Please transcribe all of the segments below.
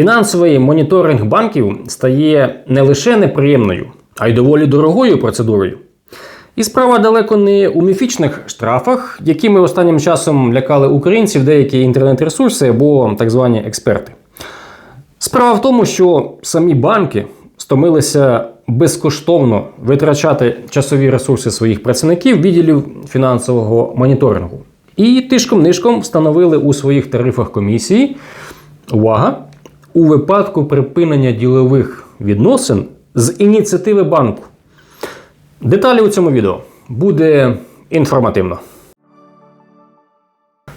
Фінансовий моніторинг банків стає не лише неприємною, а й доволі дорогою процедурою. І справа далеко не у міфічних штрафах, якими останнім часом лякали українців деякі інтернет-ресурси або так звані експерти. Справа в тому, що самі банки стомилися безкоштовно витрачати часові ресурси своїх працівників відділів фінансового моніторингу. І тишком-нишком встановили у своїх тарифах комісії увага! У випадку припинення ділових відносин з ініціативи банку. Деталі у цьому відео буде інформативно.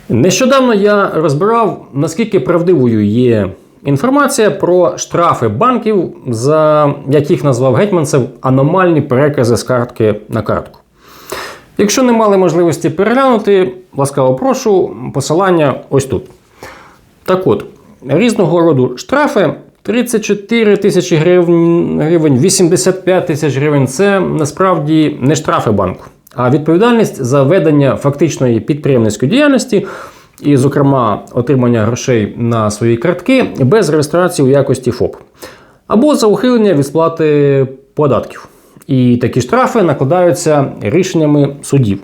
Нещодавно я розбирав, наскільки правдивою є інформація про штрафи банків, за яких назвав гетьманцев аномальні перекази з картки на картку. Якщо не мали можливості переглянути, ласкаво прошу, посилання ось тут. Так от, різного роду штрафи 34 тисячі гривень, гривень, 85 тисяч гривень це насправді не штрафи банку, а відповідальність за ведення фактичної підприємницької діяльності, і, зокрема, отримання грошей на свої картки без реєстрації у якості ФОП, або за ухилення від сплати податків. І такі штрафи накладаються рішеннями судів.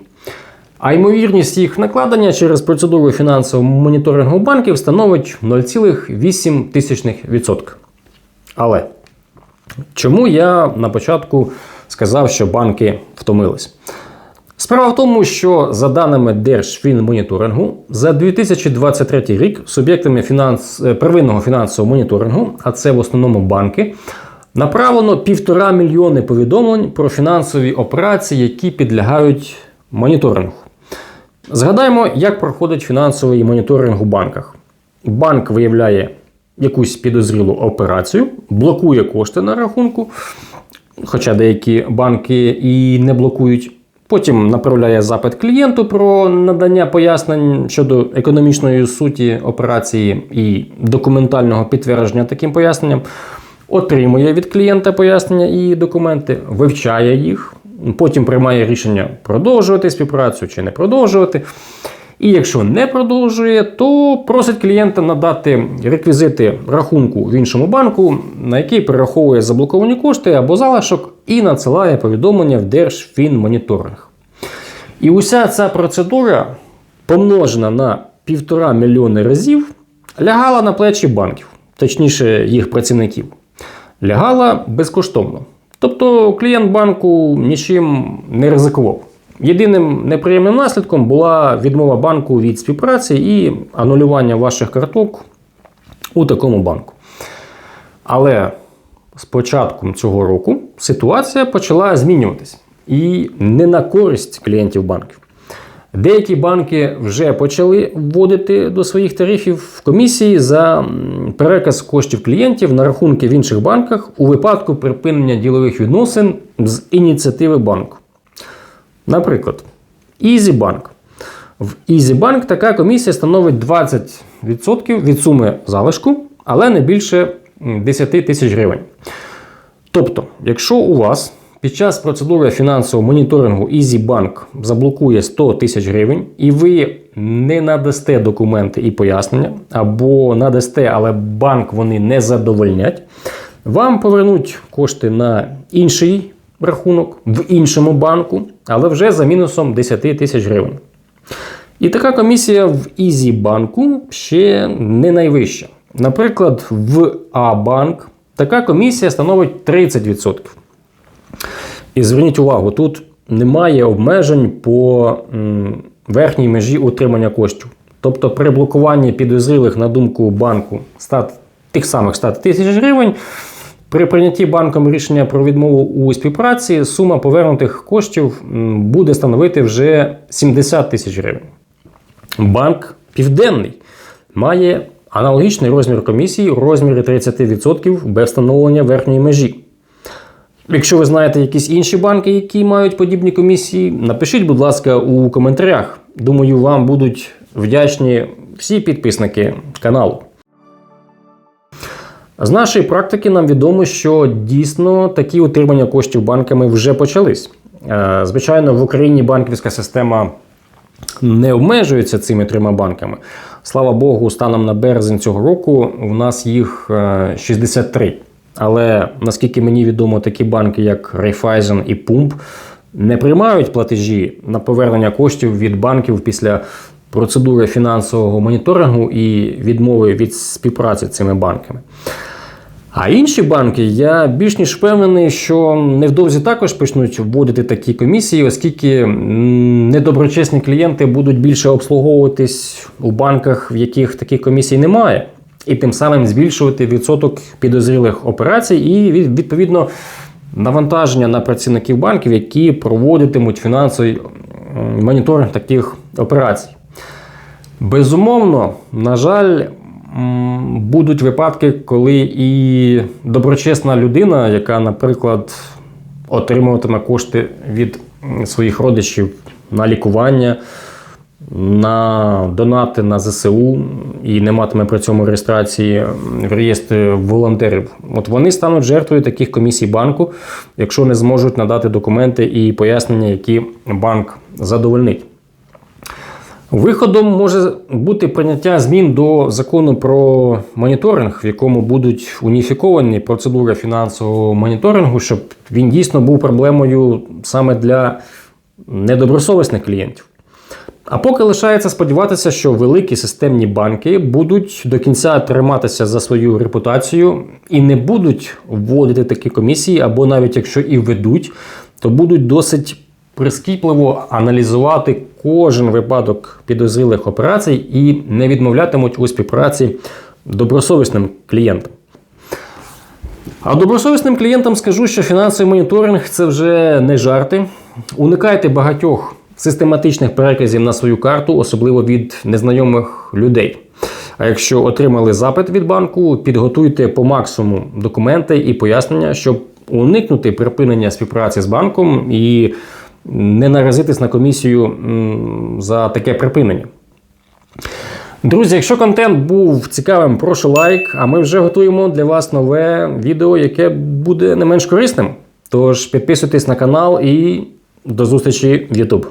А ймовірність їх накладення через процедуру фінансового моніторингу банків становить 0,8%. Але чому я на початку сказав, що банки втомились? Справа в тому, що за даними Держфінмоніторингу, за 2023 рік суб'єктами фінанс... е, первинного фінансового моніторингу, а це в основному банки, направлено півтора мільйони повідомлень про фінансові операції, які підлягають моніторингу. Згадаємо, як проходить фінансовий моніторинг у банках. Банк виявляє якусь підозрілу операцію, блокує кошти на рахунку, хоча деякі банки і не блокують. Потім направляє запит клієнту про надання пояснень щодо економічної суті операції і документального підтвердження таким поясненням. Отримує від клієнта пояснення і документи, вивчає їх, потім приймає рішення продовжувати співпрацю чи не продовжувати. І якщо не продовжує, то просить клієнта надати реквізити рахунку в іншому банку, на який перераховує заблоковані кошти або залишок, і надсилає повідомлення в Держфінмоніторинг. І уся ця процедура, помножена на півтора мільйони разів, лягала на плечі банків, точніше їх працівників. Лягала безкоштовно. Тобто клієнт банку нічим не ризикував. Єдиним неприємним наслідком була відмова банку від співпраці і анулювання ваших карток у такому банку. Але з початком цього року ситуація почала змінюватися і не на користь клієнтів банків. Деякі банки вже почали вводити до своїх тарифів комісії за переказ коштів клієнтів на рахунки в інших банках у випадку припинення ділових відносин з ініціативи банку. Наприклад, EasyBank. В EasyBank така комісія становить 20% від суми залишку, але не більше 10 тисяч гривень. Тобто, якщо у вас під час процедури фінансового моніторингу EasyBank заблокує 100 тисяч гривень, і ви не надасте документи і пояснення, або надасте, але банк вони не задовольнять, вам повернуть кошти на інший рахунок в іншому банку, але вже за мінусом 10 тисяч гривень. І така комісія в EasyBank ще не найвища. Наприклад, в А-банк така комісія становить 30%. І зверніть увагу, тут немає обмежень по верхній межі утримання коштів. Тобто при блокуванні підозрілих на думку банку 100, тих самих 100 тисяч гривень, при прийнятті банком рішення про відмову у співпраці сума повернутих коштів буде становити вже 70 тисяч гривень. Банк Південний має аналогічний розмір комісії у розмірі 30% без встановлення верхньої межі. Якщо ви знаєте якісь інші банки, які мають подібні комісії, напишіть, будь ласка, у коментарях. Думаю, вам будуть вдячні всі підписники каналу. З нашої практики нам відомо, що дійсно такі утримання коштів банками вже почались. Е, Звичайно, в Україні банківська система не обмежується цими трьома банками, Слава Богу, станом на березень цього року у нас їх е, 63. Але наскільки мені відомо, такі банки, як Raiffeisen і Pump, не приймають платежі на повернення коштів від банків після процедури фінансового моніторингу і відмови від співпраці з цими банками. А інші банки, я більш ніж впевнений, що невдовзі також почнуть вводити такі комісії, оскільки недоброчесні клієнти будуть більше обслуговуватись у банках, в яких таких комісій немає, і тим самим збільшувати відсоток підозрілих операцій і відповідно навантаження на працівників банків, які проводитимуть фінансовий моніторинг таких операцій. Безумовно, на жаль, будуть випадки, коли і доброчесна людина, яка, наприклад, отримуватиме кошти від своїх родичів на лікування, на донати на ЗСУ і не матиме при цьому реєстрації в реєстрі волонтерів. От вони стануть жертвою таких комісій банку, якщо не зможуть надати документи і пояснення, які банк задовольнить. Виходом може бути прийняття змін до закону про моніторинг, в якому будуть уніфіковані процедури фінансового моніторингу, щоб він дійсно був проблемою саме для недобросовісних клієнтів. А поки лишається сподіватися, що великі системні банки будуть до кінця триматися за свою репутацію і не будуть вводити такі комісії, або навіть якщо і ведуть, то будуть досить прискіпливо аналізувати кожен випадок підозрілих операцій і не відмовлятимуть у співпраці добросовісним клієнтам. А добросовісним клієнтам скажу, що фінансовий моніторинг це вже не жарти. Уникайте багатьох систематичних переказів на свою карту, особливо від незнайомих людей. А якщо отримали запит від банку, підготуйте по максимуму документи і пояснення, щоб уникнути припинення співпраці з банком і не наразитись на комісію за таке припинення. Друзі, якщо контент був цікавим, прошу лайк. А ми вже готуємо для вас нове відео, яке буде не менш корисним. Тож підписуйтесь на канал і до зустрічі в YouTube.